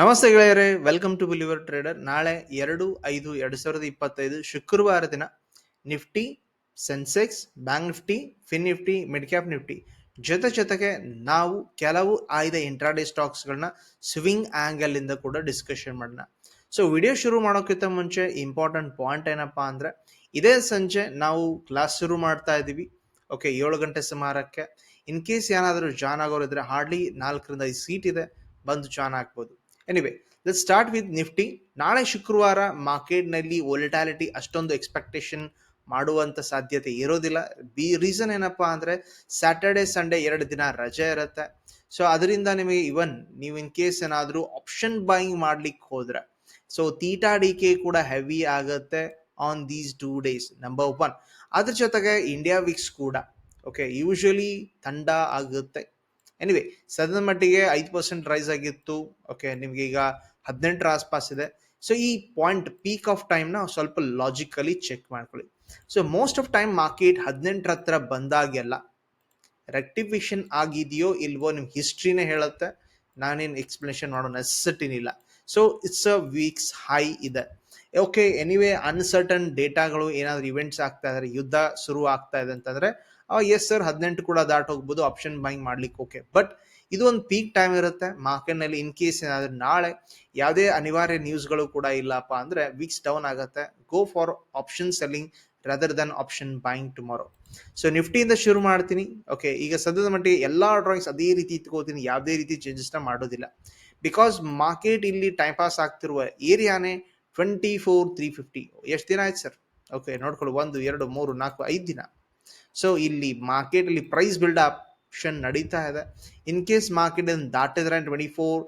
ನಮಸ್ತೆ ಗೆಳೆಯರೇ welcome to believer trader ನಾಳೆ ಎರಡು, ಐದು, ಎರಡು ಸಾವಿರದ ಇಪ್ಪತ್ತೈದು ಶುಕ್ರವಾರ ದಿನ Nifty Sensex bank Nifty fin Nifty mid cap Nifty. ಜೊತೆ ಜೊತೆಗೆ ನಾವು ಕೆಲವು ಆಯ್ದ ಇಂಟ್ರಾಡೇ ಸ್ಟಾಕ್ಸ್ಗಳನ್ನ ಸ್ವಿಂಗ್ ಆಂಗಲ್ ಇಂದ ಕೂಡ ಡಿಸ್ಕಷನ್ ಮಾಡೋಣ. ಸೊ ವಿಡಿಯೋ ಶುರು ಮಾಡೋಕ್ಕಿಂತ ಮುಂಚೆ ಇಂಪಾರ್ಟೆಂಟ್ ಪಾಯಿಂಟ್ ಏನಪ್ಪಾ ಅಂದ್ರೆ, ಇದೇ ಸಂಜೆ ನಾವು ಕ್ಲಾಸ್ ಶುರು ಮಾಡ್ತಾ ಇದ್ದೀವಿ. ಓಕೆ ಏಳು ಗಂಟೆ ಸುಮಾರಕ್ಕೆ. ಇನ್ ಕೇಸ್ ಏನಾದರೂ ಜಾನ್ ಆಗೋರು ಇದ್ರೆ ಹಾರ್ಡ್ಲಿ ನಾಲ್ಕರಿಂದ ಐದು ಸೀಟ್ ಇದೆ, ಬಂದು ಜಾನ್ ಆಗ್ಬೋದು. Anyway let start with Nifty ನಾಳೆ ಶುಕ್ರವಾರ ಮಾರ್ಕೆಟ್ನಲ್ಲಿ ವೊಲಿಟಾಲಿಟಿ ಅಷ್ಟೊಂದು ಎಕ್ಸ್ಪೆಕ್ಟೇಷನ್ ಮಾಡುವಂತ ಸಾಧ್ಯತೆ ಇರೋದಿಲ್ಲ. ಬಿ ರೀಸನ್ ಏನಪ್ಪಾ ಅಂದ್ರೆ ಸ್ಯಾಟರ್ಡೆ ಸಂಡೇ ಎರಡು ದಿನ ರಜೆ ಇರುತ್ತೆ. ಸೊ ಅದರಿಂದ ನಿಮಗೆ ಇವನ್ ನೀವು ಇನ್ ಕೇಸ್ ಏನಾದರೂ ಆಪ್ಷನ್ ಬೈಯಿಂಗ್ ಮಾಡ್ಲಿಕ್ಕೆ ಹೋದ್ರೆ ಸೊ ತೀಟಾ ಡಿ ಕೆ ಕೂಡ ಹೆವಿ ಆಗುತ್ತೆ on these two days number one ಅದ್ರ ಜೊತೆಗೆ ಇಂಡಿಯಾ ವಿಕ್ಸ್ ಕೂಡ ಓಕೆ ಯೂಶಲಿ ತಂಡ ಆಗುತ್ತೆ. ಎನಿವೆ ಸದನ ಮಟ್ಟಿಗೆ ಐದು ಪರ್ಸೆಂಟ್ ರೈಸ್ ಆಗಿತ್ತು. ಓಕೆ ನಿಮ್ಗೆ ಈಗ ಹದಿನೆಂಟರ ಆಸ್ಪಾಸ್ ಇದೆ. ಸೊ ಈ ಪಾಯಿಂಟ್ ಪೀಕ್ ಆಫ್ ಟೈಮ್ನ ಸ್ವಲ್ಪ ಲಾಜಿಕಲಿ ಚೆಕ್ ಮಾಡ್ಕೊಳ್ಳಿ. So most of time market ಹದಿನೆಂಟರ ಹತ್ರ ಬಂದಾಗೆಲ್ಲ ರೆಕ್ಟಿಫಿಕೇಶನ್ ಆಗಿದೆಯೋ ಇಲ್ವೋ ನಿಮ್ಮ ಹಿಸ್ಟ್ರಿನೇ ಹೇಳುತ್ತೆ. ನಾನೇನು ಎಕ್ಸ್ಪ್ಲನೇಷನ್ ಮಾಡೋ ನೆಸೆಸಿಟಿನಿಲ್ಲ so it's a VIX high ಇದೆ. ಓಕೆ ಎನಿವೇ ಅನ್ಸರ್ಟನ್ ಡೇಟಾಗಳು ಏನಾದರೂ ಇವೆಂಟ್ಸ್ ಆಗ್ತಾ ಇದಾರೆ, ಯುದ್ಧ ಶುರು ಆಗ್ತಾ ಇದೆ ಅಂತಂದ್ರೆ ಎಸ್ ಸರ್ ಹದಿನೆಂಟು ಕೂಡ ದಾಟ್ ಹೋಗ್ಬೋದು ಆಪ್ಷನ್ ಬೈಂಗ್ ಮಾಡ್ಲಿಕ್ಕೆ ಓಕೆ ಬಟ್ ಇದು ಒಂದು ಪೀಕ್ ಟೈಮ್ ಇರುತ್ತೆ ಮಾರ್ಕೆಟ್ನಲ್ಲಿ ಇನ್ ಕೇಸ್ ಏನಾದರೂ ನಾಳೆ ಯಾವುದೇ ಅನಿವಾರ್ಯ ನ್ಯೂಸ್ಗಳು ಕೂಡ ಇಲ್ಲಪ್ಪ ಅಂದ್ರೆ ವೀಕ್ಸ್ ಡೌನ್ ಆಗುತ್ತೆ go for option selling rather than option buying tomorrow so ನಿಫ್ಟಿಯಿಂದ ಶುರು ಮಾಡ್ತೀನಿ ಓಕೆ ಈಗ ಸದ್ಯದ ಮಟ್ಟಿಗೆ ಎಲ್ಲಾ ಡ್ರಾಯಿಂಗ್ಸ್ ಅದೇ ರೀತಿ ಇಟ್ಕೋತೀನಿ, ಯಾವುದೇ ರೀತಿ ಚೇಂಜಸ್ನ ಮಾಡೋದಿಲ್ಲ. ಬಿಕಾಸ್ ಮಾರ್ಕೆಟ್ ಇಲ್ಲಿ ಟೈಮ್ ಪಾಸ್ ಆಗ್ತಿರುವ ಏರಿಯಾನೇ ಟ್ವೆಂಟಿ ಫೋರ್ ತ್ರೀ ಫಿಫ್ಟಿ ಎಷ್ಟು ದಿನ ಆಯ್ತು ಸರ್ ಓಕೆ ನೋಡ್ಕೊಳ್ಳಿ, ಒಂದು, ಎರಡು, ಮೂರು, ನಾಲ್ಕು, ಐದು ದಿನ. ಸೊ ಇಲ್ಲಿ ಮಾರ್ಕೆಟ್ ಅಲ್ಲಿ ಪ್ರೈಸ್ ಬಿಲ್ಡ್ ಆಪ್ಷನ್ ನಡೀತಾ ಇದೆ. ಇನ್ ಕೇಸ್ ಮಾರ್ಕೆಟ್ ದಾಟಿದ್ರೆ ಟ್ವೆಂಟಿ ಫೋರ್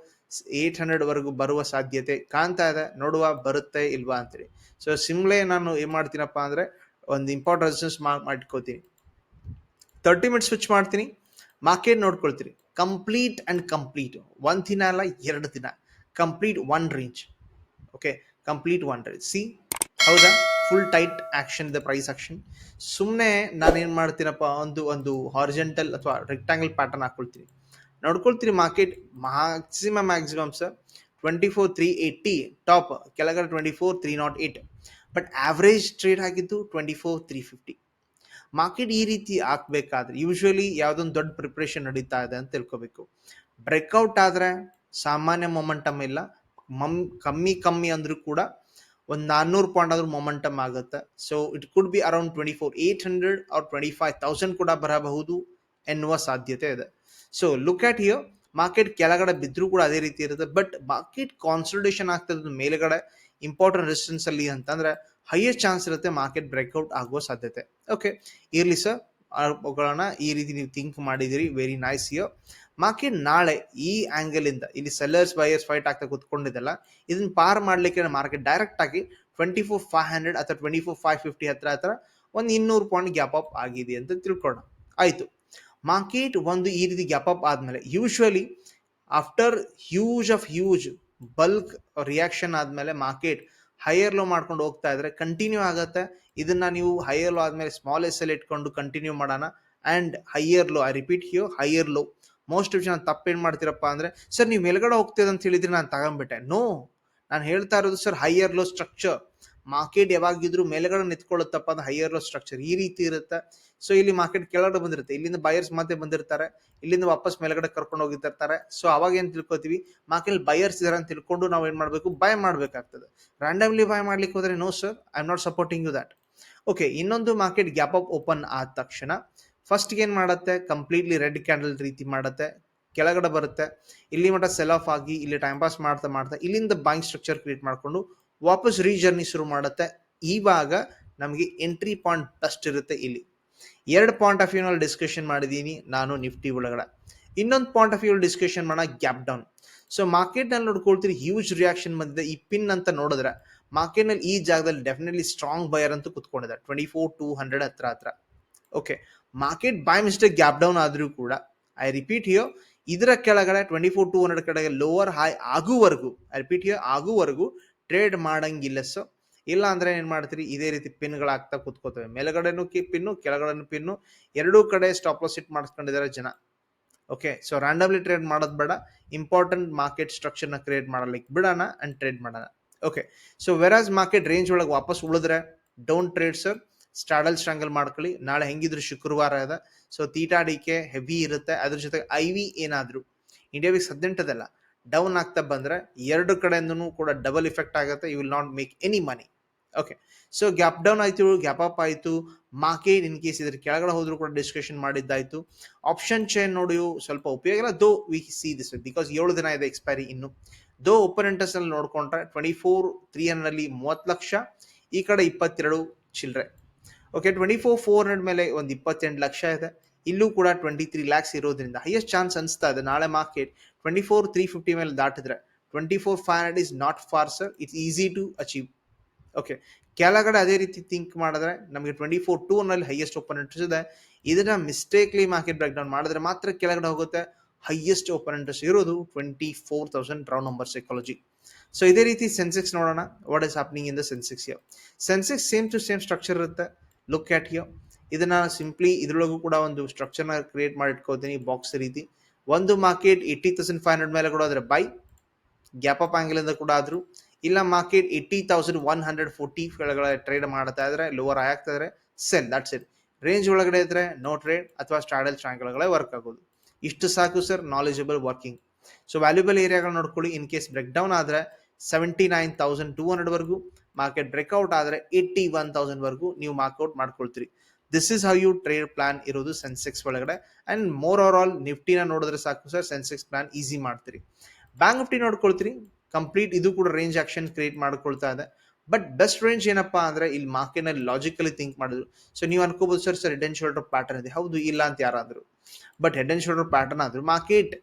ಏಟ್ ಹಂಡ್ರೆಡ್ವರೆಗೂ ಬರುವ ಸಾಧ್ಯತೆ ಕಾಣ್ತಾ ಇದೆ. ನೋಡುವ ಬರುತ್ತೆ ಇಲ್ವಾ ಅಂತೇಳಿ. ಸೊ ಸಿಮ್ಲೆ ನಾನು ಏನು ಮಾಡ್ತೀನಪ್ಪ ಅಂದ್ರೆ ಒಂದು ಇಂಪಾರ್ಟೆಂಟ್ ರೆಸಿಸ್ಟೆನ್ಸ್ ಮಾರ್ಕ್ ಮಾಡ್ಕೋತೀನಿ. ತರ್ಟಿ ಮಿನಿಟ್ಸ್ ಸ್ವಿಚ್ ಮಾಡ್ತೀನಿ. ಮಾರ್ಕೆಟ್ ನೋಡ್ಕೊಳ್ತೀನಿ ಕಂಪ್ಲೀಟ್ ಅಂಡ್ ಕಂಪ್ಲೀಟ್ ಒಂದ್ ದಿನ ಅಲ್ಲ, ಎರಡು ದಿನ. Complete one range okay complete one range see ಹೌದಾ? ಫುಲ್ ಟೈಟ್ ಆಕ್ಷನ್ ಇದೆ ಪ್ರೈಸ್ ಆಕ್ಷನ್ ಸುಮ್ಮನೆ ಏನು ಮಾಡ್ತೀನಪ್ಪ, ಒಂದು ಒಂದು ಹಾರಿಜೆಂಟಲ್ ಅಥವಾ ರೆಕ್ಟಾಂಗಲ್ ಪ್ಯಾಟರ್ನ್ ಹಾಕ್ಕೊಳ್ತೀನಿ ನೋಡ್ಕೊಳ್ತೀನಿ market maximum maximum sir twenty four three eighty top ಕೆಳಗಡೆ twenty four three not eight but average trade ಆಗಿದ್ದು twenty four three fifty market ಈ ರೀತಿ ಹಾಕ್ಬೇಕಾದ್ರೆ ಯೂಶ್ವಲಿ ಯಾವುದೊಂದು ದೊಡ್ಡ ಪ್ರಿಪ್ರೇಷನ್ ನಡೀತಾ ಇದೆ ಅಂತ ತಿಳ್ಕೊಬೇಕು. ಬ್ರೇಕ್ಔಟ್ ಆದರೆ ಸಾಮಾನ್ಯ ಮೊಮೆಂಟಮ್ ಇಲ್ಲ. ಮಮ್, ಕಮ್ಮಿ ಕಮ್ಮಿ ಅಂದ್ರೂ ಕೂಡ ಒಂದು ನಾನ್ನೂರು ಪಾಯಿಂಟ್ ಆದ್ರೂ ಮೊಮೆಂಟಮ್ ಆಗುತ್ತೆ. So it could be around twenty four eight hundred or twenty five thousand ಕೂಡ ಬರಬಹುದು ಎನ್ನುವ ಸಾಧ್ಯತೆ ಇದೆ. So look at here market ಕೆಳಗಡೆ ಬಿದ್ದರೂ ಕೂಡ ಅದೇ ರೀತಿ ಇರುತ್ತೆ. ಬಟ್ ಮಾರ್ಕೆಟ್ ಕಾನ್ಸಲ್ಟೇಷನ್ ಆಗ್ತಿರೋದು ಮೇಲುಗಡೆ ಇಂಪಾರ್ಟೆಂಟ್ ರೆಸಿಸ್ಟೆನ್ಸ್ ಅಲ್ಲಿ ಅಂತಂದ್ರೆ ಹೈಯೆಸ್ಟ್ ಚಾನ್ಸ್ ಇರುತ್ತೆ ಮಾರ್ಕೆಟ್ ಬ್ರೇಕ್ಔಟ್ ಆಗುವ ಸಾಧ್ಯತೆ. ಓಕೆ ಇರ್ಲಿ ಸರ್ ಈ ರೀತಿ ನೀವು ಥಿಂಕ್ ಮಾಡಿದಿರಿ ವೆರಿ ನೈಸ್ ಇಯರ್ ಮಾರ್ಕೆಟ್ ನಾಳೆ ಈ ಆಂಗಲ್ ಇಂದ, ಇಲ್ಲಿ ಸೆಲ್ಲರ್ಸ್ ಬೈಯರ್ಸ್ ಫೈಟ್ ಆಗ್ತಾ ಕುತ್ಕೊಂಡಿದ್ದಲ್ಲ, ಇದನ್ನ ಪಾರ್ ಮಾಡ್ಲಿಕ್ಕೆ ಮಾರ್ಕೆಟ್ ಡೈರೆಕ್ಟ್ ಆಗಿ ಟ್ವೆಂಟಿ ಫೋರ್ ಫೈವ್ ಹಂಡ್ರೆಡ್ ಅಥವಾ ಟ್ವೆಂಟಿ ಫೋರ್ ಫೈವ್ ಫಿಫ್ಟಿ ಹತ್ರ ಹತ್ರ ಒಂದು ಇನ್ನೂರು ಪಾಯಿಂಟ್ ಗ್ಯಾಪ್ ಅಪ್ ಆಗಿದೆ ಅಂತ ತಿಳ್ಕೊಳ್ಳೋಣ. ಆಯ್ತು. ಮಾರ್ಕೆಟ್ ಒಂದು ಈ ರೀತಿ ಗ್ಯಾಪ್ ಅಪ್ ಆದ್ಮೇಲೆ usually after huge of huge bulk reaction ಆದ್ಮೇಲೆ ಮಾರ್ಕೆಟ್ ಹೈಯರ್ ಲೋ ಮಾಡ್ಕೊಂಡು ಹೋಗ್ತಾ ಇದ್ರೆ ಕಂಟಿನ್ಯೂ ಆಗುತ್ತೆ. ಇದನ್ನ ನೀವು ಹೈಯರ್ ಲೋ ಆದ್ಮೇಲೆ ಸ್ಮಾಲ್ ಎಸ್ ಎಲ್ ಇಟ್ಕೊಂಡು ಕಂಟಿನ್ಯೂ ಮಾಡೋಣ. And higher low I repeat here higher low most of ಜನ ತಪ್ಪೇನು ಮಾಡ್ತೀರಪ್ಪ ಅಂದರೆ, ಸರ್, ನೀವು ಮೇಲ್ಗಡೆ ಹೋಗ್ತೀರ ಅಂತ ಹೇಳಿದ್ರೆ ನಾನು ತಗೊಂಬಿಟ್ಟೆ. ನೋ ನಾನು ಹೇಳ್ತಾ ಇರೋದು, sir higher low structure market ಯಾವಾಗಿದ್ರು ಮೇಲ್ಗಡೆ ನಿಂತ್ಕೊಳ್ಳುತ್ತಪ್ಪ ಅಂದ್ರೆ ಹೈಯರ್ ಲೋ ಸ್ಟ್ರಕ್ಚರ್ ಈ ರೀತಿ ಇರುತ್ತೆ. ಸೊ ಇಲ್ಲಿ ಮಾರ್ಕೆಟ್ ಕೆಳಗಡೆ ಬಂದಿರುತ್ತೆ. ಇಲ್ಲಿಂದ ಬಯರ್ಸ್ ಮತ್ತೆ ಬಂದಿರ್ತಾರೆ. ಇಲ್ಲಿಂದ ವಾಪಸ್ ಮೇಲ್ಗಡೆ ಕರ್ಕೊಂಡು ಹೋಗಿರ್ತಾರೆ ಸೊ ಅವಾಗ ಏನು ತಿಳ್ಕೊತೀವಿ? ಮಾರ್ಕೆಟ್ ಬಯರ್ಸ್ ಇದಾರೆ ಅಂತ ತಿಳ್ಕೊಂಡು ನಾವು ಏನು ಮಾಡಬೇಕು? ಬೈ ಮಾಡಬೇಕಾಗ್ತದೆ. ರ್ಯಾಂಡಮ್ಲಿ ಬೈ ಮಾಡ್ಲಿಕ್ಕೆ ಹೋದ್ರೆ no sir I am not supporting you that okay ಇನ್ನೊಂದು ಮಾರ್ಕೆಟ್ ಗ್ಯಾಪ್ ಅಪ್ ಓಪನ್ ಆದ ತಕ್ಷಣ ಫಸ್ಟ್ ಏನ್ ಮಾಡುತ್ತೆ? ಕಂಪ್ಲೀಟ್ಲಿ ರೆಡ್ ಕ್ಯಾಂಡಲ್ ರೀತಿ ಮಾಡುತ್ತೆ. ಕೆಳಗಡೆ ಬರುತ್ತೆ. ಇಲ್ಲಿ ಮಟ್ಟ ಸೆಲ್ ಆಫ್ ಆಗಿ, ಇಲ್ಲಿ ಟೈಮ್ ಪಾಸ್ ಮಾಡ್ತಾ ಮಾಡ್ತಾ, ಇಲ್ಲಿಂದ ಬಾಯಿಂಗ್ ಸ್ಟ್ರಕ್ಚರ್ ಕ್ರಿಯೇಟ್ ಮಾಡಿಕೊಂಡು ವಾಪಸ್ ರೀಜರ್ನಿ ಶುರು ಮಾಡುತ್ತೆ. ಇವಾಗ ನಮಗೆ ಎಂಟ್ರಿ ಪಾಯಿಂಟ್ ಬೆಸ್ಟ್ ಇರುತ್ತೆ ಇಲ್ಲಿ. ಎರಡು ಪಾಯಿಂಟ್ ಆಫ್ ವ್ಯೂನಲ್ಲಿ ಡಿಸ್ಕಷನ್ ಮಾಡಿದ್ದೀನಿ ನಾನು ನಿಫ್ಟಿ ಒಳಗಡೆ. ಇನ್ನೊಂದು ಪಾಯಿಂಟ್ ಆಫ್ ವ್ಯೂ ಡಿಸ್ಕಷನ್ ಮಾಡೋಣ ಗ್ಯಾಪ್ ಡೌನ್ ಸೊ ಮಾರ್ಕೆಟ್ನಲ್ಲಿ ನೋಡ್ಕೊಳ್ತೀರಿ ಹ್ಯೂಜ್ ರಿಯಾಕ್ಷನ್ ಬಂದಿದೆ. ಈ ಪಿನ್ ಅಂತ ನೋಡಿದ್ರೆ ಮಾರ್ಕೆಟ್ನಲ್ಲಿ ಈ ಜಾಗದಲ್ಲಿ ಡೆಫಿನೆಟ್ಲಿ ಸ್ಟ್ರಾಂಗ್ ಬಯರ್ ಅಂತ ಕುತ್ಕೊಂಡಿದೆ ಟ್ವೆಂಟಿ ಫೋರ್ ಟು ಹಂಡ್ರೆಡ್ ಹತ್ರ ಹತ್ರ. Okay market by mistake gap down ಆದ್ರೂ ಕೂಡ ಐ ರಿಪೀಟ್ ಹಿಯೋ ಇದರ ಕೆಳಗಡೆ ಟ್ವೆಂಟಿ ಫೋರ್ ಟು ಹಂಡ್ರೆಡ್ ಕಡೆಗೆ ಲೋವರ್ ಹೈ ಆಗುವವರೆಗೂ ಐ ರಿಪೀಟ್ ಹಿಯೋ ಆಗುವವರೆಗೂ ಟ್ರೇಡ್ ಮಾಡಂಗಿಲ್ಲ ಸೊ ಇಲ್ಲ ಅಂದ್ರೆ ಏನ್ ಮಾಡ್ತೀರಿ? ಇದೇ ರೀತಿ ಪಿನ್ಗಳಾಗ್ತಾ ಕುತ್ಕೋತವೆ. ಮೇಲುಗಡೆನೂ ಕಿ ಪಿನ್ನು ಕೆಳಗಡೆನು ಪಿನ್ನು ಎರಡೂ ಕಡೆ ಸ್ಟಾಪ್ ಲಾಸ್ ಇಟ್ ಮಾಡಿಸ್ಕೊಂಡಿದ್ದಾರೆ ಜನ. ಓಕೆ ಸೊ ರ್ಯಾಂಡಮ್ಲಿ ಟ್ರೇಡ್ ಮಾಡೋದು ಬೇಡ. ಇಂಪಾರ್ಟೆಂಟ್ ಮಾರ್ಕೆಟ್ ಸ್ಟ್ರಕ್ಚರ್ನ ಕ್ರಿಯೇಟ್ ಮಾಡಲಿಕ್ಕೆ ಬಿಡೋಣ ಅಂಡ್ ಟ್ರೇಡ್ ಮಾಡೋಣ. Okay so whereas market range ಒಳಗೆ ವಾಪಸ್ ಉಳಿದ್ರೆ down trade sir straddle strangle ಮಾಡ್ಕೊಳ್ಳಿ. ನಾಳೆ ಹೆಂಗಿದ್ರು ಶುಕ್ರವಾರ ಅದ. ಸೊ ತೀಟಾಡಿಕೆ ಹೆವಿ ಇರುತ್ತೆ. ಅದ್ರ ಜೊತೆಗೆ ಐ ವಿ ಏನಾದರೂ. ಇಂಡಿಯಾ ವಿಕ್ಸ್ ಹದಿನೆಂಟದಲ್ಲ. ಡೌನ್ ಆಗ್ತಾ ಬಂದ್ರೆ ಎರಡು ಕಡೆಯಿಂದನೂ ಕೂಡ ಡಬಲ್ ಇಫೆಕ್ಟ್ ಆಗುತ್ತೆ. You will not make any money okay so gap down ಆಯಿತು ಗ್ಯಾಪ್ ಅಪ್ ಆಯಿತು. ಮಾರ್ಕೆಟ್ ಇನ್ ಕೇಸ್ ಇದ್ರ ಕೆಳಗಡೆ ಹೋದರೂ ಕೂಡ ಡಿಸ್ಕಷನ್ ಮಾಡಿದ್ದಾಯಿತು. ಆಪ್ಷನ್ ಚೈನ್ ನೋಡಿ ಸ್ವಲ್ಪ ಉಪಯೋಗ ಇಲ್ಲ. ದೋ ವಿ ಸಿ ದಿಸ್ ಬಿಕಾಸ್ ಏಳು ದಿನ ಇದೆ ಎಕ್ಸ್ಪೈರಿ ಇನ್ನು. ದೋ ಓಪನ್ ಇಂಟ್ರೆಸ್ಟ್ ಅಲ್ಲಿ ನೋಡ್ಕೊಂಡ್ರೆ ಟ್ವೆಂಟಿ ಫೋರ್ ತ್ರೀ ಹಂಡ್ರೆಡ್ ಮೂವತ್ತು ಲಕ್ಷ. ಈ ಕಡೆ ಇಪ್ಪತ್ತೆರಡು ಚಿಲ್ಲರೆ okay twenty four four hundred ಮೇಲೆ ಒಂದು ಇಪ್ಪತ್ತೆಂಟು ಲಕ್ಷ ಇದೆ. ಇಲ್ಲೂ ಕೂಡ ಟ್ವೆಂಟಿ ತ್ರೀ ಲ್ಯಾಕ್ಸ್ ಇರೋದ್ರಿಂದ ಹೈಯೆಸ್ಟ್ ಚಾನ್ಸ್ ಅನಿಸ್ತಾ ಇದೆ. ನಾಳೆ market twenty four three fifty ಮೇಲೆ ದಾಟಿದ್ರೆ twenty four five hundred is not far sir it's easy to achieve okay ಕೆಳಗಡೆ ಅದೇ ರೀತಿ ಥಿಂಕ್ ಮಾಡಿದ್ರೆ ನಮಗೆ ಟ್ವೆಂಟಿ ಫೋರ್ ಟೂ ನಲ್ಲಿ ಹೈಯೆಸ್ಟ್ ಓಪನ್ ಇಂಟ್ರೆಸ್ಟ್ ಇದೆ. ಇದನ್ನ ಮಿಸ್ಟೇಕ್ಲಿ ಮಾರ್ಕೆಟ್ ಬ್ರೇಕ್ ಡೌನ್ ಮಾಡಿದ್ರೆ ಮಾತ್ರ ಕೆಳಗಡೆ ಹೋಗುತ್ತೆ. ಹೈಯೆಸ್ಟ್ ಓಪನ್ ಇಂಟ್ರೆಸ್ಟ್ ಇರೋದು twenty four thousand round number psychology so ಇದೇ ರೀತಿ ಸೆನ್ಸೆಕ್ಸ್ ನೋಡೋಣ. What is happening in the Sensex here Sensex same to same structure ಇರುತ್ತೆ. ಲುಕ್ ಆಟ್ ಯೋ ಇದನ್ನು ಸಿಂಪ್ಲಿ ಇದ್ರೊಳಗೂ ಕೂಡ ಒಂದು ಸ್ಟ್ರಕ್ಚರ್ನ ಕ್ರಿಯೇಟ್ ಮಾಡಿ ಇಟ್ಕೋತೀನಿ ಬಾಕ್ಸ್ ರೀತಿ. ಒಂದು market eighty thousand five hundred ಮೇಲೆ ಕೂಡ ಆದರೆ ಬೈ ಗ್ಯಾಪ್ ಅಪ್ ಆಂಗಲ್ ಇಂದ ಕೂಡ ಆದರೂ. ಇಲ್ಲ market eighty thousand one hundred forty ಕೆಳಗಡೆ ಟ್ರೇಡ್ ಮಾಡ್ತಾ ಇದ್ರೆ ಲೋವರ್ ಆಗ್ತಾ ಇದ್ರೆ ಸೆಲ್ ದಟ್ಸ್ ಇಟ್ ರೇಂಜ್ ಒಳಗಡೆ ಇದ್ರೆ ನೋ ಟ್ರೇಡ್ ಅಥವಾ ಸ್ಟಾಡಲ್ ಟ್ರ್ಯಾಂಕ್ಗಳೇ ವರ್ಕ್ ಆಗೋದು. ಇಷ್ಟು ಸಾಕು sir knowledgeable working so valuable ಏರಿಯಾಗಳು ನೋಡ್ಕೊಳ್ಳಿ ಇನ್ ಕೇಸ್ ಬ್ರೇಕ್ ಡೌನ್ ಆದರೆ seventy nine thousand two hundred ವರೆಗೂ. ಮಾರ್ಕೆಟ್ ಬ್ರೇಕ್ಔಟ್ ಆದ್ರೆ ಏಯ್ಟಿ ಒನ್ ತೌಸಂಡ್ ವರೆಗೂ ನೀವು mark out ಮಾಡ್ಕೊಳ್ತೀರಿ. This is how you trade plan ಇರೋದು ಸೆನ್ಸೆಕ್ಸ್ ಒಳಗಡೆ. ಆ್ಯಂಡ್ ಮೋರ್ ಓವರ್ ಆಲ್ ನಿಫ್ಟಿನ ನೋಡಿದ್ರೆ ಸಾಕು ಸರ್ ಸೆನ್ಸೆಕ್ಸ್ ಪ್ಲಾನ್ ಈಸಿ ಮಾಡ್ತೀರಿ. ಬ್ಯಾಂಕ್ ನಿಫ್ಟಿ ನೋಡ್ಕೊಳ್ತೀರಿ. ಕಂಪ್ಲೀಟ್ ಇದು ಕೂಡ ರೇಂಜ್ ಆಕ್ಷನ್ ಕ್ರಿಯೇಟ್ ಮಾಡ್ಕೊಳ್ತಾ ಇದೆ. ಬಟ್ ಬೆಸ್ಟ್ ರೇಂಜ್ ಏನಪ್ಪಾ ಅಂದ್ರೆ ಇಲ್ಲಿ ಮಾರ್ಕೆಟ್ನಲ್ಲಿ ಲಾಜಿಕಲಿ ಥಿಂಕ್ ಮಾಡಿದ್ರು. ಸೊ ನೀವು ಅನ್ಕೋಬಹುದು sir sir head and shoulder pattern ಇದೆ. ಹೌದು, ಇಲ್ಲ ಅಂತ ಯಾರಾದ್ರು. But head and shoulder pattern ಆದ್ರು ಮಾರ್ಕೆಟ್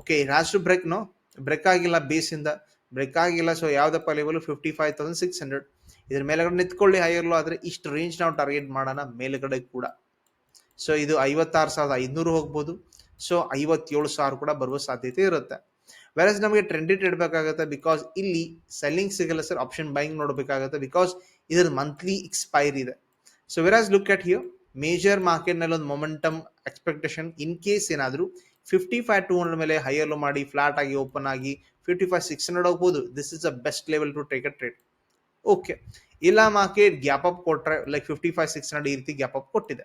ಓಕೆ ರಾಷ್ಟ್ರ ಟು ಬ್ರೇಕ್ ನೋ ಬ್ರೇಕ್ ಆಗಿಲ್ಲ ಬೇಸಿಂದ ಬ್ರೇಕ್ ಆಗಿಲ್ಲ ಸೊ ಯಾವ್ದಪ್ಪ level fifty five thousand six hundred ಇದ್ರ ಮೇಲ್ಗಡೆ ನಿಂತ್ಕೊಳ್ಳಿ ಹೈಯರ್ಲು ಆದ್ರೆ ಇಷ್ಟು ರೇಂಜ್ ನಾವು ಟಾರ್ಗೆಟ್ ಮಾಡೋಣ ಮೇಲ್ಗಡೆ ಕೂಡ. ಸೊ ಇದು ಐವತ್ತಾರು ಸಾವಿರದ ಐನೂರು ಹೋಗ್ಬೋದು. ಸೊ ಐವತ್ತೇಳು ಸಾವಿರ ಕೂಡ ಬರುವ ಸಾಧ್ಯತೆ ಇರುತ್ತೆ. ವೆರಸ್ ನಮಗೆ ಟ್ರೆಂಡಿ ಇಡಬೇಕಾಗುತ್ತೆ ಬಿಕಾಸ್ ಇಲ್ಲಿ ಸೆಲ್ಲಿಂಗ್ ಸಿಗಲ್ಲ ಸರ್ ಆಪ್ಷನ್ ಬೈಯಿಂಗ್ ನೋಡಬೇಕಾಗುತ್ತೆ ಬಿಕಾಸ್ ಇದ್ರ ಮಂತ್ಲಿ ಎಕ್ಸ್ಪೈರ್ ಇದೆ. So whereas look at here major ಮಾರ್ಕೆಟ್ನಲ್ಲಿ ಒಂದು ಮೊಮೆಂಟಮ್ ಎಕ್ಸ್ಪೆಕ್ಟೇಷನ್ ಇನ್ ಕೇಸ್ ಏನಾದರೂ ಫಿಫ್ಟಿ ಫೈವ್ ಟೂ ಹಂಡ್ರೆಡ್ ಮೇಲೆ ಹೈಯರ್ಲು ಮಾಡಿ ಫ್ಲಾಟ್ ಆಗಿ ಓಪನ್ ಆಗಿ ಫಿಫ್ಟಿ ಫೈವ್ ಸಿಕ್ಸ್ ಹಂಡ್ರೆಡ್ ಹೋಗ್ಬೋದು this is a best level to take a trade okay ಇಲ್ಲ ಮಾರ್ಕೆಟ್ ಗ್ಯಾಪ್ ಅಪ್ ಕೊಟ್ಟರೆ like fifty five six hundred ಈ ರೀತಿ ಗ್ಯಾಪ್ ಅಪ್ ಕೊಟ್ಟಿದೆ.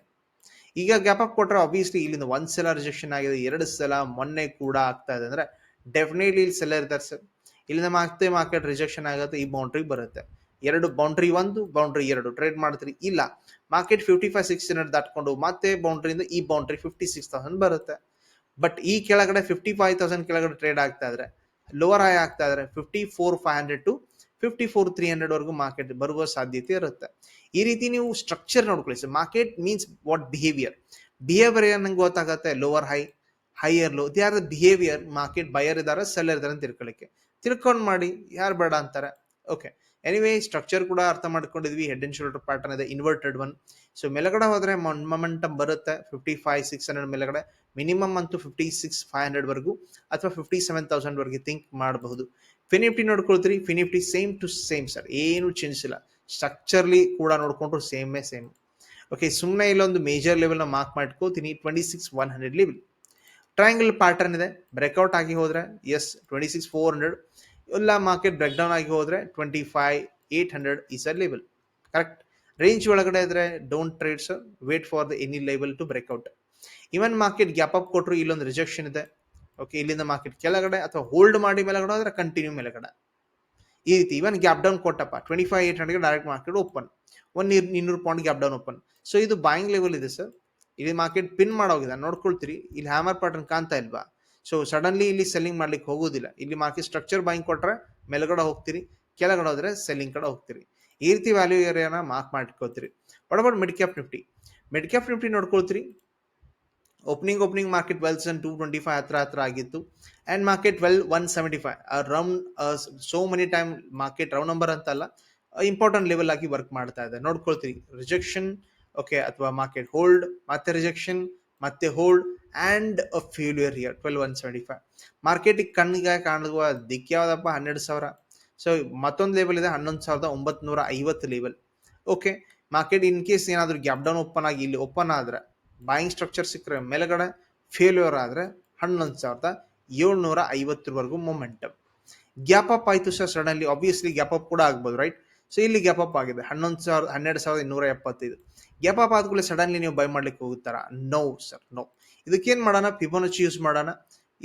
ಈಗ ಗ್ಯಾಪ್ ಅಪ್ ಕೊಟ್ಟರೆ ಆಬ್ವಿಯಸ್ಲಿ ಇಲ್ಲಿಂದ ಒಂದ್ ಸಲ ರಿಜೆಕ್ಷನ್ ಆಗಿದೆ, ಎರಡು ಸಲ ಮೊನ್ನೆ ಕೂಡ ಆಗ್ತಾ ಇದೆ ಅಂದ್ರೆ ಡೆಫಿನೆಟ್ಲಿ ಇಲ್ಲಿ ಸೆಲ್ಲರ್ ಇರ್ತಾರೆ ಸರ್ ಇಲ್ಲಿಂದ ಮತ್ತೆ ಮಾರ್ಕೆಟ್ ರಿಜೆಕ್ಷನ್ ಆಗುತ್ತೆ, ಈ ಬೌಂಡ್ರಿ ಬರುತ್ತೆ. ಎರಡು ಬೌಂಡ್ರಿ ಒಂದು ಬೌಂಡ್ರಿ ಎರಡು. ಟ್ರೇಡ್ ಮಾಡ್ತೀರಿ? ಇಲ್ಲ. Market fifty five six hundred ದಾಟ್ಕೊಂಡು ಮತ್ತೆ ಬೌಂಡ್ರಿಯಿಂದ ಈ ಬೌಂಡ್ರಿ ಫಿಫ್ಟಿ ಸಿಕ್ಸ್ ತೌಸಂಡ್ ಬರುತ್ತೆ. ಬಟ್ ಈ ಕೆಳಗಡೆ ಫಿಫ್ಟಿ ಫೈವ್ ತೌಸಂಡ್ ಕೆಳಗಡೆ ಟ್ರೇಡ್ ಆಗ್ತಾ ಇದ್ರೆ ಲೋವರ್ ಹೈ ಆಗ್ತಾ ಇದ್ರೆ fifty four five hundred to fifty four three hundred ವರೆಗೂ ಮಾರ್ಕೆಟ್ ಬರುವ ಸಾಧ್ಯತೆ ಇರುತ್ತೆ. ಈ ರೀತಿ ನೀವು ಸ್ಟ್ರಕ್ಚರ್ ನೋಡ್ಕೊಳ್ಳಿ. Sir market means what behaviour behaviour ನಂಗೆ ಗೊತ್ತಾಗುತ್ತೆ? Lower high higher low they the behaviour market buyer ಇದ್ದಾರೆ ಸೆಲ್ಲರ್ ಇದ್ದಾರೆ ಅಂತ ತಿಳ್ಕೊಳ್ಳಿಕ್ಕೆ ತಿಳ್ಕೊಂಡು ಮಾಡಿ, ಯಾರು ಬೇಡ ಅಂತಾರೆ? ಓಕೆ ಎನಿವೇ ಸ್ಟ್ರಕ್ಚರ್ ಕೂಡ ಅರ್ಥ ಮಾಡ್ಕೊಂಡಿದ್ವಿ. ಹೆಡ್ ಅಂಡ್ ಶೋಲ್ಡರ್ ಪ್ಯಾಟರ್ನ್ ಇದೆ. ಇನ್ವರ್ಟೆಡ್ ಒನ್ ಸೊ ಮೇಲ್ಗಡೆ ಹೋದ್ರೆ ಮೊಮೆಂಟಮ್ ಬರುತ್ತೆ. ಫಿಫ್ಟಿ ಫೈವ್ ಸಿಕ್ಸ್ ಹಂಡ್ರೆಡ್ ಮೇಲ್ಗಡೆ. ಮಿನಿಮಮ್ ಅಂತೂ ಫಿಫ್ಟಿ ಸಿಕ್ಸ್ ಫೈವ್ ಹಂಡ್ರೆಡ್ ವರೆಗೂ ಅಥವಾ ಫಿಫ್ಟಿ ಸೆವೆನ್ ತೌಸಂಡ್ ವರೆಗೆ ಥಿಂಕ್ ಮಾಡಬಹುದು. FinNifty ನೋಡ್ಕೊಳ್ತೀರಿ. Finnifty same to same sir ಏನು ಚೇಂಜ್ ಇಲ್ಲ. ಸ್ಟ್ರಕ್ಚರ್ಲಿ ಕೂಡ ನೋಡಿಕೊಂಡ್ರು ಸೇಮೇ ಸೇಮ್ ಓಕೆ ಸುಮ್ಮನೆ ಇಲ್ಲೊಂದು ಮೇಜರ್ ಲೆವೆಲ್ನ ಮಾರ್ಕ್ ಮಾಡ್ಕೋತೀನಿ. Twenty six one hundred level triangle pattern ಇದೆ. ಬ್ರೇಕ್ಔಟ್ ಆಗಿ ಹೋದ್ರೆ S twenty six four hundred ಇಲ್ಲ ಮಾರ್ಕೆಟ್ ಬ್ರೇಕ್ ಡೌನ್ ಆಗಿ ಹೋದ್ರೆ twenty five eight hundred is a label correct range ಒಳಗಡೆ ಇದ್ರೆ don't trades wait for the any label to breakout even market gap up ಕೊಟ್ಟರು ಇಲ್ಲೊಂದು rejection ಇದೆ. Okay ಇಲ್ಲಿಂದ market ಕೆಳಗಡೆ ಅಥವಾ ಹೋಲ್ಡ್ ಮಾಡಿ ಮೇಲೆಗಡೆ ಆದರೆ ಕಂಟಿನ್ಯೂ ಮೇಲೆಗಡೆ. ಈ ರೀತಿ even gap down ಕೊಟ್ಟಪ್ಪ. Twenty five eight hundred direct market open one ಇನ್ನೂರು point gap down open so ಇದು ಬಾಯಿಂಗ್ ಲೆವೆಲ್ ಇದೆ ಸರ್ ಇಲ್ಲಿ ಮಾರ್ಕೆಟ್ ಪಿನ್ ಮಾಡೋಗಿದೆ ನೋಡ್ಕೊಳ್ತೀರಿ. ಇಲ್ಲಿ ಹ್ಯಾಮರ್ ಪ್ಯಾಟರ್ನ್ ಕಾಣ್ತಾ ಇಲ್ವಾ? ಸೊ ಸಡನ್ಲಿ ಇಲ್ಲಿ ಸೆಲ್ಲಿಂಗ್ ಮಾಡ್ಲಿಕ್ಕೆ ಹೋಗೋದಿಲ್ಲ. ಇಲ್ಲಿ ಮಾರ್ಕೆಟ್ ಸ್ಟ್ರಕ್ಚರ್ ಬಾಯಿಂಗ್ ಕೊಟ್ರೆ ಮೇಲ್ಗಡೆ ಹೋಗ್ತೀರಿ, ಕೆಳಗಡೆ ಹೋದ್ರೆ ಸೆಲ್ಲಿಂಗ್ ಕಡೆ ಹೋಗ್ತೀರಿ. ಈ ರೀತಿ ವ್ಯಾಲ್ಯೂ ಏರಿಯಾನ ಮಾರ್ಕ್ ಮಾಡ್ಕೋತೀರಿ. About mid cap Nifty mid cap Nifty ನೋಡ್ಕೊಳ್ತೀರಿ. Opening opening market well sun two twenty five ಹತ್ರ ಹತ್ರ ಆಗಿತ್ತು. And market twelve one seventy five round so many time market round number ಅಂತಲ್ಲ ಇಂಪಾರ್ಟೆಂಟ್ ಲೆವೆಲ್ ಆಗಿ work ಮಾಡ್ತಾ ಇದೆ. ನೋಡ್ಕೊಳ್ತೀರಿ. Rejection okay ಅಥವಾ market hold ಮತ್ತೆ ರಿಜೆಕ್ಷನ್ ಮತ್ತೆ hold and a failure here twelve one seventy five ಮಾರ್ಕೆಟಿಗೆ ಕಣ್ಣಿಗೆ ಕಾಣುವ ದಿಕ್ಕ್ಯಾವುದಪ್ಪ ಯಾವ್ದಪ್ಪ ಹನ್ನೆರಡು ಸಾವಿರ. ಸೊ ಮತ್ತೊಂದು ಲೆವೆಲ್ ಇದೆ, ಹನ್ನೊಂದು ಸಾವಿರದ ಒಂಬತ್ನೂರ ಐವತ್ತು level okay market in case ಏನಾದರೂ ಗ್ಯಾಪ್ ಡೌನ್ ಓಪನ್ ಆಗಿ ಇಲ್ಲಿ ಓಪನ್ ಆದರೆ ಬಾಯಿಂಗ್ ಸ್ಟ್ರಕ್ಚರ್ ಸಿಕ್ಕರೆ ಮೇಲುಗಡೆ ಫೇಲ್ಯೂರ್ ಆದರೆ ಹನ್ನೊಂದು ಸಾವಿರದ ಏಳ್ನೂರ ಐವತ್ತರವರೆಗೂ ಮೊಮೆಂಟಮ್ ಗ್ಯಾಪ್ ಅಪ್ ಆಯಿತು sir suddenly obviously gap up ಕೂಡ ಆಗ್ಬೋದು ರೈಟ್ ಸೊ ಇಲ್ಲಿ ಗ್ಯಾಪ್ ಅಪ್ ಆಗಿದೆ, ಹನ್ನೊಂದು ಸಾವಿರದ ಹನ್ನೆರಡು ಸಾವಿರದ ಇನ್ನೂರ ಎಪ್ಪತ್ತೈದು ಗ್ಯಾಪ್ ಅಪ್ ಆದ್ಮೇಲೆ ಸಡನ್ಲಿ ನೀವು ಬೈ ಮಾಡ್ಲಿಕ್ಕೆ ಹೋಗುತ್ತಾರ? ನೋ ಸರ್ ನೋ ಇದಕ್ಕೇನು ಮಾಡೋಣ? ಫಿಬೋನಚಿ ಯೂಸ್ ಮಾಡೋಣ.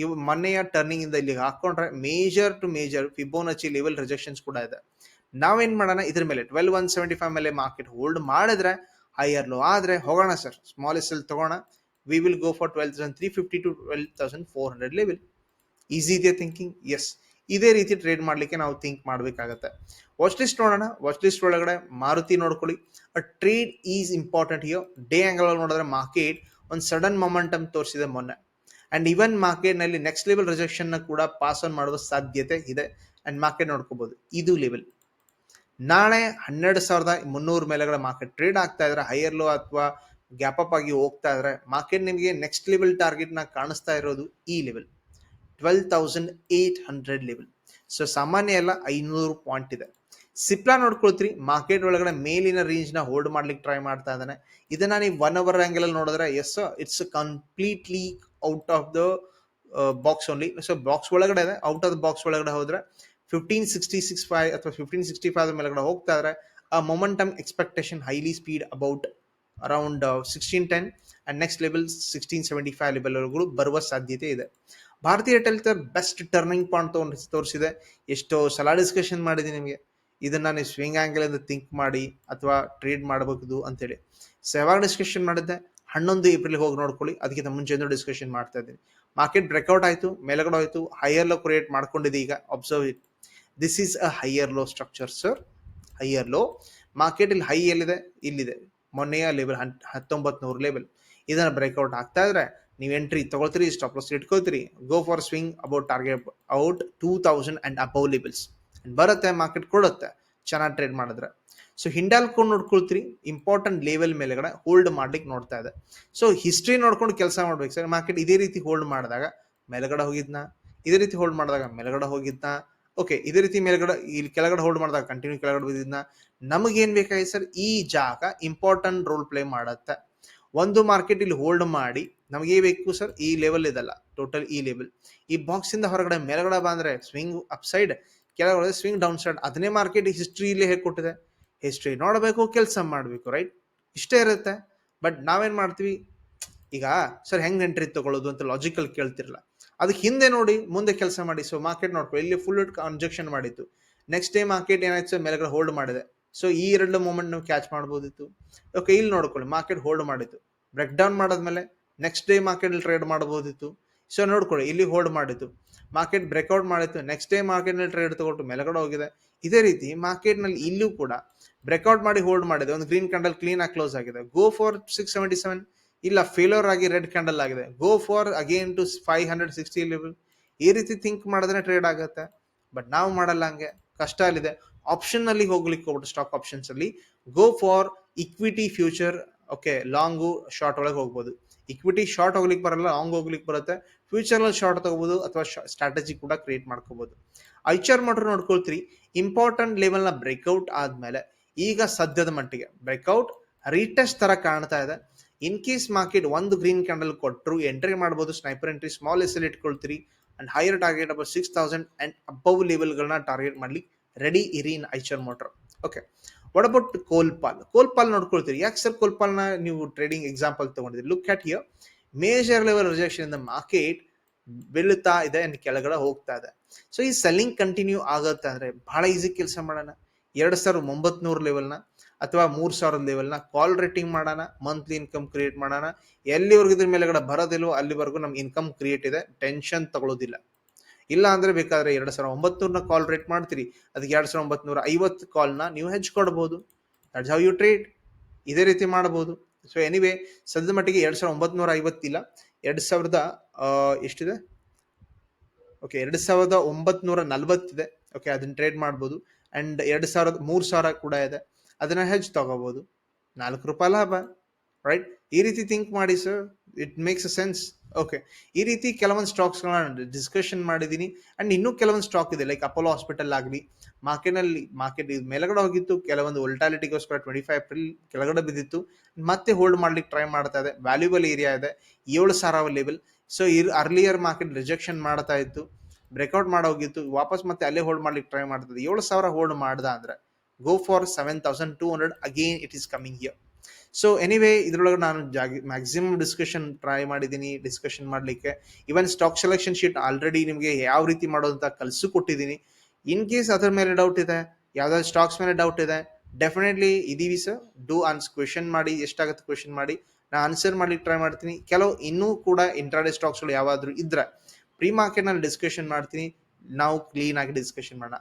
ಇವು ಮೊನ್ನೆಯ ಟರ್ನಿಂಗ್ ಇಂದ ಇಲ್ಲಿಗೆ ಹಾಕೊಂಡ್ರೆ major to major Fibonacci level rejections ಕೂಡ ಇದೆ. ನಾವೇನ್ ಮಾಡೋಣ? ಇದ್ರ ಮೇಲೆ ಟ್ವೆಲ್ ಒನ್ ಸೆವೆಂಟಿ ಫೈವ್ ಮೇಲೆ ಮಾರ್ಕೆಟ್ ಹೋಲ್ಡ್ ಮಾಡಿದ್ರೆ ಹೈಯರ್ ಲೋ ಆದ್ರೆ ಹೋಗೋಣ ಸರ್ ಸ್ಮಾಲ್ ಎಸ್ ಎಲ್ ತಗೋಣ. We will go for twelve thousand three fifty to twelve thousand four hundred level easy ಇದೆಯಾ ಥಿಂಕಿಂಗ್ ಎಸ್ ಇದೇ ರೀತಿ ಟ್ರೇಡ್ ಮಾಡ್ಲಿಕ್ಕೆ ನಾವು ಥಿಂಕ್ ಮಾಡಬೇಕಾಗತ್ತೆ. ವಾಚ್ ಲಿಸ್ಟ್ ನೋಡೋಣ. ವಾಚ್ ಲಿಸ್ಟ್ ಒಳಗಡೆ ಮಾರುತಿ ನೋಡ್ಕೊಳ್ಳಿ. Trade is important here day angle ನೋಡಿದ್ರೆ ಮಾರ್ಕೆಟ್ ಒಂದು ಸಡನ್ ಮೊಮೆಂಟಮ್ ತೋರಿಸಿದೆ ಮೊನ್ನೆ. ಅಂಡ್ ಇವನ್ ಮಾರ್ಕೆಟ್ನಲ್ಲಿ ನೆಕ್ಸ್ಟ್ ಲೆವೆಲ್ ರಿಜೆಕ್ಷನ್ನ ಕೂಡ ಪಾಸ್ ಆನ್ ಮಾಡುವ ಸಾಧ್ಯತೆ ಇದೆ. ಅಂಡ್ ಮಾರ್ಕೆಟ್ ನೋಡ್ಕೋಬೋದು. ಇದು ಲೆವೆಲ್ ನಾಳೆ ಹನ್ನೆರಡು ಸಾವಿರದ ಮುನ್ನೂರು ಮೇಲೆಗಳ ಮಾರ್ಕೆಟ್ ಟ್ರೇಡ್ ಆಗ್ತಾ ಇದ್ರೆ ಹೈಯರ್ ಲೋ ಅಥವಾ ಗ್ಯಾಪ್ ಅಪ್ ಆಗಿ ಹೋಗ್ತಾ ಇದ್ರೆ ಮಾರ್ಕೆಟ್ ನಿಮಗೆ ನೆಕ್ಸ್ಟ್ ಲೆವೆಲ್ ಟಾರ್ಗೆಟ್ನ ಕಾಣಿಸ್ತಾ ಇರೋದು ಈ level twelve thousand eight hundred level so ಸಾಮಾನ್ಯ ಎಲ್ಲ ಐನೂರು ಪಾಯಿಂಟ್ ಇದೆ. ಸಿಪ್ಲಾ ನೋಡ್ಕೊಳ್ತೀರಿ ಮಾರ್ಕೆಟ್ ಒಳಗಡೆ ಮೇಲಿನ ರೇಂಜ್ನ ಹೋಲ್ಡ್ ಮಾಡ್ಲಿಕ್ಕೆ ಟ್ರೈ ಮಾಡ್ತಾ ಇದ್ದಾನೆ. ಇದನ್ನ ನೀವು ಒನ್ ಅವರ್ ಆಂಗಲ್ ಅಲ್ಲಿ ನೋಡಿದ್ರೆ as it's completely out of the box only so box ಒಳಗಡೆ ಇದೆ ಔಟ್ ಆಫ್ ದ ಬಾಕ್ಸ್ ಒಳಗಡೆ ಹೋದ್ರೆ ಫಿಫ್ಟೀನ್ ಸಿಕ್ಸ್ಟಿ ಸಿಕ್ಸ್ ಫೈವ್ ಅಥವಾ ಫಿಫ್ಟೀನ್ ಸಿಕ್ಸ್ಟಿ ಫೈವ್ ಮೇಲ್ಗಡೆ ಹೋಗ್ತಾ ಇದ್ರೆ, ಆ momentum expectation highly speed about around sixteen ten and next level sixteen seventy five ಲೆವೆಲ್ವರೆಗೂ ಬರುವ ಸಾಧ್ಯತೆ ಇದೆ. ಭಾರತೀಯ ಏರ್ಟೆಲ್ ಬೆಸ್ಟ್ ಟರ್ನಿಂಗ್ ಪಾಯಿಂಟ್ ತೋರಿಸಿದೆ. ಎಷ್ಟೋ ಸಲ ಡಿಸ್ಕಷನ್ ಮಾಡಿದೆ ನಿಮಗೆ. ಇದನ್ನ ನೀವು ಸ್ವಿಂಗ್ ಅಂತ ಥಿಂಕ್ ಮಾಡಿ ಅಥವಾ ಟ್ರೇಡ್ ಮಾಡಬಹುದು ಅಂತೇಳಿ. ಸೊ ಯಾವಾಗ ಡಿಸ್ಕಷನ್ ಮಾಡಿದ್ದೆ? ಹನ್ನೊಂದು ಏಪ್ರಿಲ್ ಹೋಗಿ ನೋಡ್ಕೊಳ್ಳಿ. ಅದಕ್ಕಿಂತ ಮುಂಚೆಯಿಂದ ಡಿಸ್ಕಷನ್ ಮಾಡ್ತಾ ಇದ್ದೀನಿ. ಮಾರ್ಕೆಟ್ ಬ್ರೇಕ್ಔಟ್ ಆಯಿತು, ಮೇಲ್ಗಡೆ ಹೋಯ್ತು ಹೈಯರ್ ಲೋ ಕ್ರಿಯೇಟ್ ಮಾಡ್ಕೊಂಡಿದೆ ಈಗ. Observe it this is a higher low structure sir higher low market ಇಲ್ಲಿ ಹೈ ಎಲ್ಲಿದೆ? ಇಲ್ಲಿದೆ. ಮೊನ್ನೆಯ ಲೆವೆಲ್ ಹತ್ತೊಂಬತ್ತು ನೂರು ಲೆವೆಲ್ ಇದನ್ನು ಬ್ರೇಕ್ಔಟ್ ಆಗ್ತಾ ಇದ್ರೆ ನೀವು ಎಂಟ್ರಿ ತಗೊಳ್ತೀರಿ stop loss ಇಟ್ಕೊಳ್ತೀರಿ. Go for swing about target out two thousand and above levels ಬರುತ್ತೆ ಮಾರ್ಕೆಟ್ ಕೊಡುತ್ತೆ. ಚೆನ್ನಾಗಿ ಟ್ರೇಡ್ ಮಾಡಿದ್ರೆ. ಸೊ ಹಿಂಡಾಲ್ಕೊ ನೋಡ್ಕೊಳ್ತೀರಿ. ಇಂಪಾರ್ಟೆಂಟ್ ಲೆವೆಲ್ ಮೇಲೆಗಡೆ ಹೋಲ್ಡ್ ಮಾಡ್ಲಿಕ್ಕೆ ನೋಡ್ತಾ ಇದೆ. ಸೊ ಹಿಸ್ಟ್ರಿ ನೋಡ್ಕೊಂಡು ಕೆಲಸ ಮಾಡ್ಬೇಕು ಸರ್. ಮಾರ್ಕೆಟ್ ಇದೇ ರೀತಿ ಹೋಲ್ಡ್ ಮಾಡಿದಾಗ ಮೇಲ್ಗಡೆ ಹೋಗಿದ್ನ? ಇದೇ ರೀತಿ ಹೋಲ್ಡ್ ಮಾಡಿದಾಗ ಮೇಲ್ಗಡೆ ಹೋಗಿದ್ನ? ಓಕೆ ಇದೇ ರೀತಿ ಮೇಲ್ಗಡೆ, ಇಲ್ಲಿ ಕೆಳಗಡೆ ಹೋಲ್ಡ್ ಮಾಡಿದಾಗ ಕಂಟಿನ್ಯೂ ಕೆಳಗಡೆ ಬಿದ್ದಿದ್ನ ನಮಗೇನ್ ಬೇಕಾಗಿದೆ ಸರ್? ಈ ಜಾಗ ಇಂಪಾರ್ಟೆಂಟ್ ರೋಲ್ ಪ್ಲೇ ಮಾಡತ್ತೆ. ಒಂದು ಮಾರ್ಕೆಟ್ ಇಲ್ಲಿ ಹೋಲ್ಡ್ ಮಾಡಿ ನಮಗೆ ಬೇಕು ಸರ್? ಈ ಲೆವೆಲ್ ಇದಲ್ಲ. ಟೋಟಲ್ ಈ ಲೆವೆಲ್ ಈ ಬಾಕ್ಸ್ ಇಂದ ಹೊರಗಡೆ, ಮೇಲ್ಗಡೆ ಬಂದ್ರೆ ಸ್ವಿಂಗ್ ಅಪ್ ಕೆಳಗಡೆ ಸ್ವಿಂಗ್ ಡೌನ್ ಸೈಡ್ ಅದನ್ನೇ ಮಾರ್ಕೆಟ್ ಹಿಸ್ಟ್ರಿಯಲ್ಲಿ ಹೇಗೆ ಕೊಟ್ಟಿದೆ ಹಿಸ್ಟ್ರಿ ನೋಡಬೇಕು, ಕೆಲಸ ಮಾಡಬೇಕು ರೈಟ್ ಇಷ್ಟೇ ಇರುತ್ತೆ. ಬಟ್ ನಾವೇನು ಮಾಡ್ತೀವಿ? ಈಗ, ಸರ್, ಹೆಂಗೆ ಎಂಟ್ರಿ ತಗೊಳ್ಳೋದು ಅಂತ ಲಾಜಿಕಲ್ ಕೇಳ್ತಿರಲ್ಲ ಅದಕ್ಕೆ ಹಿಂದೆ ನೋಡಿ, ಮುಂದೆ ಕೆಲಸ ಮಾಡಿ. ಸೊ ಮಾರ್ಕೆಟ್ ನೋಡ್ಕೊ. ಇಲ್ಲಿ ಫುಲ್ ಕಾಂಜೆಕ್ಷನ್ ಮಾಡಿತ್ತು ನೆಕ್ಸ್ಟ್ ಡೇ ಮಾರ್ಕೆಟ್ ಏನಾಯ್ತು, ಸರ್? ಹೋಲ್ಡ್ ಮಾಡಿದೆ. ಸೊ ಈ ಎರಡು ಮೂಮೆಂಟ್ ನಾವು ಕ್ಯಾಚ್ ಮಾಡ್ಬೋದಿತ್ತು. ಓಕೆ ಇಲ್ಲಿ ನೋಡ್ಕೊಳ್ಳಿ. ಮಾರ್ಕೆಟ್ ಹೋಲ್ಡ್ ಮಾಡಿತ್ತು ಬ್ರೇಕ್ ಡೌನ್ ಮಾಡಿದ್ಮೇಲೆ ನೆಕ್ಸ್ಟ್ ಡೇ ಮಾರ್ಕೆಟ್ ಟ್ರೇಡ್ ಮಾಡ್ಬೋದಿತ್ತು. ಸೊ ನೋಡ್ಕೊಳ್ಳಿ. ಇಲ್ಲಿ ಹೋಲ್ಡ್ ಮಾಡಿತ್ತು ಮಾರ್ಕೆಟ್ ಬ್ರೇಕ್ಔಟ್ ಮಾಡಿತ್ತು. ನೆಕ್ಸ್ಟ್ ಡೇ ಮಾರ್ಕೆಟ್ನಲ್ಲಿ ಟ್ರೇಡ್ ತಗೊಟ್ಟು ಮೆಲಗಡೆ ಹೋಗಿದೆ. ಇದೇ ರೀತಿ ಮಾರ್ಕೆಟ್ನಲ್ಲಿ ಇಲ್ಲೂ ಕೂಡ ಬ್ರೇಕ್ಔಟ್ ಮಾಡಿ ಹೋಲ್ಡ್ ಮಾಡಿದೆ. ಒಂದು ಗ್ರೀನ್ ಕ್ಯಾಂಡಲ್ ಕ್ಲೀನ್ ಆಗಿ ಕ್ಲೋಸ್ ಆಗಿದೆ. Go for six seventy seven ಇಲ್ಲ ಫೇಲೋರ್ ಆಗಿ ರೆಡ್ ಕ್ಯಾಂಡಲ್ ಆಗಿದೆ. Go for again to five hundred sixty level ಈ ರೀತಿ ಥಿಂಕ್ ಮಾಡಿದ್ರೆ ಟ್ರೇಡ್ ಆಗುತ್ತೆ. ಬಟ್ ನಾವು ಮಾಡಲ್ಲ ಹಂಗೆ. ಕಷ್ಟ ಅಲ್ಲಿದೆ. ಆಪ್ಷನ್ ಅಲ್ಲಿ ಹೋಗ್ಲಿಕ್ಕೆ ಹೋಗ್ಬಿಟ್ಟು ಸ್ಟಾಕ್ ಆಪ್ಷನ್ಸ್ ಅಲ್ಲಿ go for equity future okay long short ಒಳಗೆ ಹೋಗ್ಬೋದು. ಇಕ್ವಿಟಿ ಶಾರ್ಟ್ ಹೋಗ್ಲಿಕ್ಕೆ ಬರಲ್ಲ ಲಾಂಗ್ ಹೋಗ್ಲಿಕ್ಕೆ ಬರುತ್ತೆ. ಫ್ಯೂಚರ್ ಅಲ್ಲಿ ಶಾರ್ಟ್ ತಗೋಬೋದು ಅಥವಾ ಸ್ಟ್ರಾಟಜಿ ಕೂಡ ಕ್ರಿಯೇಟ್ ಮಾಡ್ಕೋಬಹುದು ಐಚರ್ ಮೋಟರ್ ನೋಡ್ಕೊಳ್ತೀರಿ ಇಂಪಾರ್ಟೆಂಟ್ ಲೆವೆಲ್ನ ಬ್ರೇಕ್ಔಟ್ ಆದಮೇಲೆ ಈಗ ಸದ್ಯದ ಮಟ್ಟಿಗೆ ಬ್ರೇಕ್ಔಟ್ ರೀಟೆಸ್ಟ್ ತರ ಕಾಣ್ತಾ ಇದೆ. ಇನ್ ಕೇಸ್ ಮಾರ್ಕೆಟ್ ಒಂದು ಗ್ರೀನ್ ಕ್ಯಾಂಡಲ್ ಕೊಟ್ಟರು ಎಂಟ್ರಿ ಮಾಡ್ಬೋದು sniper entry small S L ಇಟ್ಕೊಳ್ತೀರಿ and higher target about six thousand and above ಲೆವೆಲ್ಗಳನ್ನ target ಮಾಡ್ಲಿಕ್ಕೆ ರೆಡಿ ಇರಿ in Eicher motor okay what about Colpal Colpal ನೋಡ್ಕೊಳ್ತೀರಿ. ಯಾಕೆ sir ಕೋಲ್ಪಾಲ್ನ ನೀವು trading example ತಗೊಂಡಿದ್ರಿ look at here major level rejection the market ಬೀಳುತ್ತಾ ಇದೆ and ಕೆಳಗಡೆ ಹೋಗ್ತಾ ಇದೆ. So ಈ ಸೆಲ್ಲಿಂಗ್ ಕಂಟಿನ್ಯೂ ಆಗುತ್ತೆ ಅಂದ್ರೆ ಬಹಳ ಈಸಿ ಕೆಲಸ ಮಾಡೋಣ. ಎರಡು ಸಾವಿರದ ಒಂಬತ್ನೂರು ಲೆವೆಲ್ನ ಅಥವಾ ಮೂರು ಸಾವಿರದ ಲೆವೆಲ್ನ ಕಾಲ್ ರೇಟಿಂಗ್ ಮಾಡೋಣ ಮಂತ್ಲಿ ಇನ್ಕಮ್ ಕ್ರಿಯೇಟ್ ಮಾಡೋಣ. ಎಲ್ಲಿವರೆಗೂ ಇದ್ರ ಮೇಲೆಗಡೆ ಬರೋದಿಲ್ವೋ ಅಲ್ಲಿವರೆಗೂ ನಮ್ಗೆ ಇನ್ಕಮ್ ಕ್ರಿಯೇಟ್ ಇದೆ ಟೆನ್ಷನ್ ತಗೊಳ್ಳೋದಿಲ್ಲ. ಇಲ್ಲ ಅಂದ್ರೆ ಬೇಕಾದ್ರೆ ಎರಡ್ ಸಾವಿರದ ಒಂಬತ್ನೂರ್ನ ಕಾಲ್ ರೇಟ್ ಮಾಡ್ತೀರಿ. ಅದಕ್ಕೆ ಎರಡ್ ಸಾವಿರದ ಒಂಬತ್ನೂರ ಐವತ್ತು ಕಾಲ್ನ ನೀವು ಹೆಚ್ಚು ಕೊಡಬಹುದು ದಟ್ಸ್ ಹೌ ಯು ಟ್ರೇಡ್ ಇದೇ ರೀತಿ ಮಾಡಬಹುದು ಸೊ ಎನಿವೆ ಸದ್ಯದ ಮಟ್ಟಿಗೆ ಎರಡು ಸಾವಿರದ ಒಂಬತ್ನೂರ ಐವತ್ತಿಲ್ಲ. ಎರಡು ಸಾವಿರದ ಎಷ್ಟಿದೆ? ಓಕೆ ಎರಡು ಸಾವಿರದ ಒಂಬತ್ನೂರ ನಲ್ವತ್ತಿದೆ. ಓಕೆ ಅದನ್ನ ಟ್ರೇಡ್ ಮಾಡ್ಬೋದು. ಅಂಡ್ ಎರಡ್ ಸಾವಿರದ ಮೂರ್ ಸಾವಿರ ಕೂಡ ಇದೆ. ಅದನ್ನ ಹೆಚ್ಚು ತಗೋಬಹುದು ನಾಲ್ಕು ರೂಪಾಯಿ ಲಾಭ. ರೈಟ್ ಈ ರೀತಿ ಥಿಂಕ್ ಮಾಡಿ sir it makes a sense okay ಈ ರೀತಿ ಕೆಲವೊಂದು ಸ್ಟಾಕ್ಸ್ಗಳನ್ನ ಡಿಸ್ಕಷನ್ ಮಾಡಿದ್ದೀನಿ. ಆ್ಯಂಡ್ ಇನ್ನೂ ಕೆಲವೊಂದು ಸ್ಟಾಕ್ ಇದೆ ಲೈಕ್ ಅಪೋಲೋ ಹಾಸ್ಪಿಟಲ್ ಆಗಲಿ ಮಾರ್ಕೆಟ್ನಲ್ಲಿ ಮಾರ್ಕೆಟ್ ಇದು ಮೇಲಗಡೆ ಹೋಗಿತ್ತು. ಕೆಲವೊಂದು ಒಲ್ಟಾಲಿಟಿಗೋಸ್ಕರ ಟ್ವೆಂಟಿ ಫೈವ್ ಏಪ್ರಿಲ್ ಕೆಳಗಡೆ ಬಿದ್ದಿತ್ತು. ಮತ್ತೆ ಹೋಲ್ಡ್ ಮಾಡ್ಲಿಕ್ಕೆ ಟ್ರೈ ಮಾಡ್ತಾ ಇದೆ. ವ್ಯಾಲ್ಯೂಬಲ್ ಏರಿಯಾ ಇದೆ. ಏಳು ಸಾವಿರ ಲೆವೆಲ್ ಸೊ ಇರ್ ಅರ್ಲಿಯರ್ ಮಾರ್ಕೆಟ್ ರಿಜೆಕ್ಷನ್ ಮಾಡ್ತಾ ಇತ್ತು. ಬ್ರೇಕ್ಔಟ್ ಮಾಡೋಗಿತ್ತು ವಾಪಸ್ ಮತ್ತೆ ಅಲ್ಲೇ ಹೋಲ್ಡ್ ಮಾಡ್ಲಿಕ್ಕೆ ಟ್ರೈ ಮಾಡ್ತದೆ ಏಳು ಸಾವಿರ ಹೋಲ್ಡ್ ಮಾಡ್ದ ಅಂದ್ರೆ go for seven thousand two hundred again it is coming here so anyway ಇದ್ರೊಳಗೆ ನಾನು ಜಾಗಿ ಮ್ಯಾಕ್ಸಿಮಮ್ ಡಿಸ್ಕಷನ್ ಟ್ರೈ ಮಾಡಿದ್ದೀನಿ ಡಿಸ್ಕಷನ್ ಮಾಡಲಿಕ್ಕೆ. Even stock selection sheet already ನಿಮಗೆ ಯಾವ ರೀತಿ ಮಾಡೋದಂತ ಕಲಿಸು ಕೊಟ್ಟಿದ್ದೀನಿ. ಇನ್ ಕೇಸ್ ಅದರ ಮೇಲೆ ಡೌಟ್ ಇದೆ, ಯಾವ್ದಾದ್ರು ಸ್ಟಾಕ್ಸ್ ಮೇಲೆ ಡೌಟ್ ಇದೆ ಡೆಫಿನೆಟ್ಲಿ ಇದೀವಿ ಸರ್ ಡೂ ಆನ್ಸ್ ಕ್ವೆಶನ್ ಮಾಡಿ, ಎಷ್ಟಾಗುತ್ತೆ ಕ್ವೆಶನ್ ಮಾಡಿ ನಾನು ಆನ್ಸರ್ ಮಾಡ್ಲಿಕ್ಕೆ ಟ್ರೈ ಮಾಡ್ತೀನಿ. ಕೆಲವು ಇನ್ನೂ ಕೂಡ ಇಂಟ್ರಾಡೆ ಸ್ಟಾಕ್ಸ್ಗಳು ಯಾವಾದರೂ ಇದ್ರೆ ಪ್ರೀ ಮಾರ್ಕೆಟ್ನಲ್ಲಿ ಡಿಸ್ಕಷನ್ ಮಾಡ್ತೀನಿ. ನಾವು ಕ್ಲೀನ್ ಆಗಿ ಡಿಸ್ಕಷನ್ ಮಾಡೋಣ.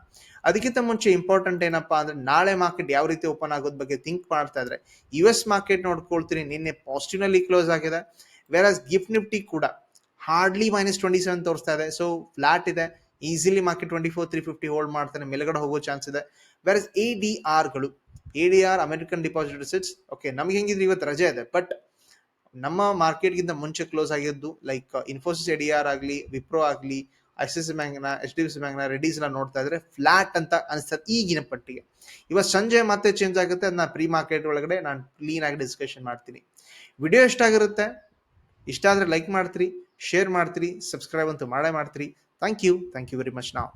ಅದಕ್ಕಿಂತ ಮುಂಚೆ ಇಂಪಾರ್ಟೆಂಟ್ ಏನಪ್ಪಾ ಅಂದ್ರೆ ನಾಳೆ ಮಾರ್ಕೆಟ್ ಯಾವ ರೀತಿ ಓಪನ್ ಆಗೋದ್ ಬಗ್ಗೆ ಥಿಂಕ್ ಮಾಡ್ತಾ ಇದ್ರೆ ಯು ಎಸ್ ಮಾರ್ಕೆಟ್ ನೋಡ್ಕೊಳ್ತೀನಿ, ನಿನ್ನೆ ಪಾಸಿಟಿವ್ನಲ್ಲಿ ಕ್ಲೋಸ್ ಆಗಿದೆ. ವೇರ್ ಆಸ್ ಗಿಫ್ಟ್ ನಿಫ್ಟಿ ಕೂಡ ಹಾರ್ಡ್ಲಿ ಮೈನಸ್ ಟ್ವೆಂಟಿ ಸೆವೆನ್ ತೋರಿಸ್ತಾ ಇದೆ. ಸೊ ಫ್ಲಾಟ್ ಇದೆ. Easily market twenty four three fifty hold ಮಾಡ್ತಾನೆ. ಮೇಲ್ಗಡೆ ಹೋಗೋ ಚಾನ್ಸ್ ಇದೆ. Whereas A D ಆರ್ಗಳು A D R American deposit receipts okay ನಮ್ಗೆ ಹೆಂಗಿದ್ರೆ ಇವತ್ತು ರಜೆ ಇದೆ. ಬಟ್ ನಮ್ಮ ಮಾರ್ಕೆಟ್ಗಿಂತ ಮುಂಚೆ ಕ್ಲೋಸ್ ಆಗಿದ್ದು like Infosys A D R ಆಗಲಿ ವಿಪ್ರೋ ಆಗಲಿ ಎಸ್ ಸಿ ಬ್ಯಾಂಕ್ನ ಎಚ್ ಡಿ ಎಫ್ ಸಿ ಬ್ಯಾಂಕ್ನ ರೆಡೀಸ್ ಎಲ್ಲ ನೋಡ್ತಾ ಇದ್ರೆ ಫ್ಲಾಟ್ ಅಂತ ಅನಿಸ್ತದೆ ಈಗಿನ ಪಟ್ಟಿಗೆ. ಇವತ್ತು ಸಂಜೆ ಮತ್ತೆ ಚೇಂಜ್ ಆಗುತ್ತೆ ಅದನ್ನ ಪ್ರೀ ಮಾರ್ಕೆಟ್ ಒಳಗಡೆ ನಾನು ಕ್ಲೀನ್ ಆಗಿ ಡಿಸ್ಕಷನ್ ಮಾಡ್ತೀನಿ. ವಿಡಿಯೋ ಎಷ್ಟಾಗಿರುತ್ತೆ ಇಷ್ಟ ಆದರೆ ಲೈಕ್ ಮಾಡ್ತೀರಿ ಶೇರ್ ಮಾಡ್ತೀರಿ ಸಬ್ಸ್ಕ್ರೈಬ್ ಅಂತೂ ಮಾಡೇ ಮಾಡ್ತೀರಿ. Thank you thank you very much ನಾವು